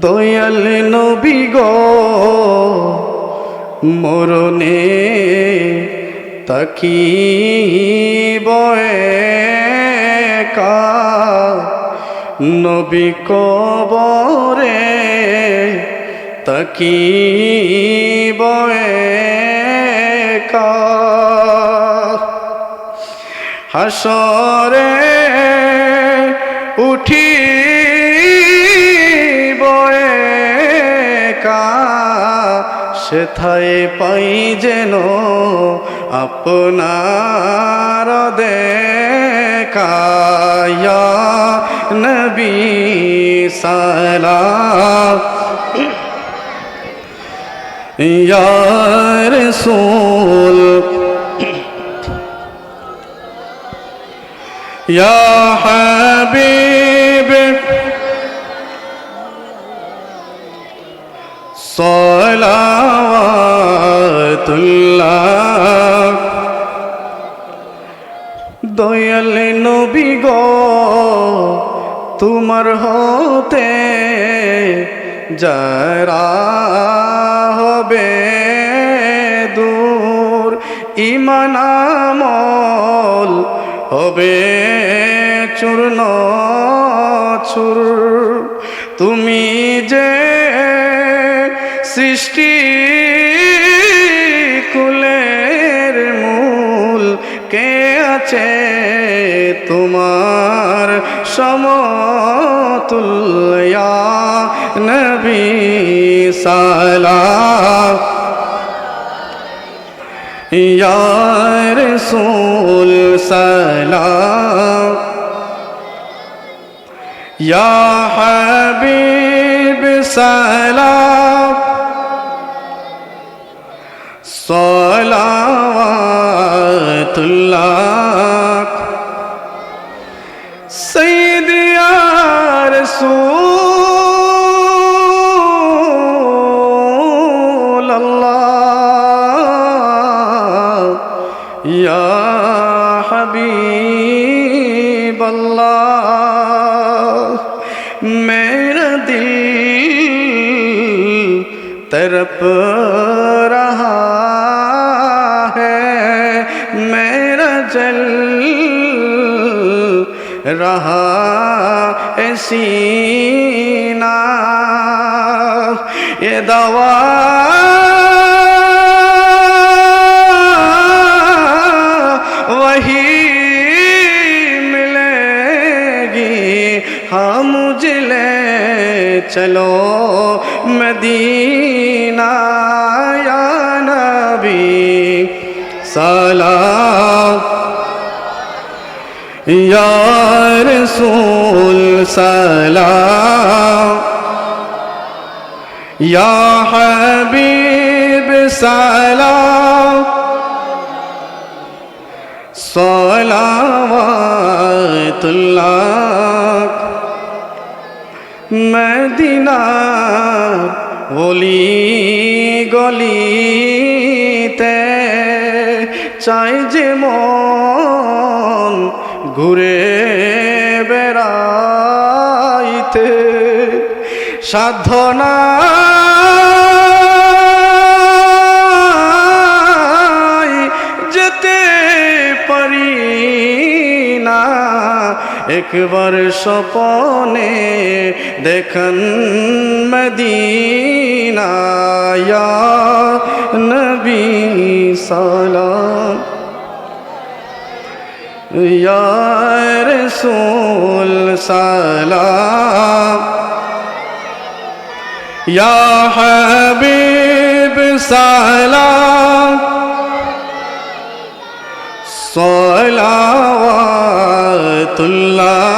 দয়াল নবী গো মরণে তাকি কা নবী কবরে তাকি কা হাসরে উঠি সেথায় পাই যেন আপনার দেখায়া? নবী সালাম। ইয়ার সুল ইয়া হাবিব। সলাতুল্লাহ দয়াল নবী গো, তোমার হতে যারা হবে দূর ইমানামল হবে চূর্ণ চুর। তুমি যে সৃষ্টি কুলের মূল। কে আছে তোমার সমতুল্যা নবী সালাম। ইয়া রসূল সালাম। ইয়া হাবিব রহমতুল্লাহ সৈদিয়ার সুল্লাহ ইয়া হাবিবাল্লাহ। মেরা দিল তরপ রহা। रहा है सीना ये दवा वही मिलेगी हम उजले चलो मदीना या नबी सलाम ইয়ার সুল সালাম। ইয়া হাবিব সালাম। সলামাতুল্লাহ মদিনা গলি গলিতে চাই যে মন ঘুরে বেড়াইতে সাধনা যেতে পারি না। একবার স্বপনে দেখন মদিনা ইয়া নবী সালাম। ইয়ার সুল সালাম। ইয়া হাবিব সালাম। সালাওয়াতুল্লাহ।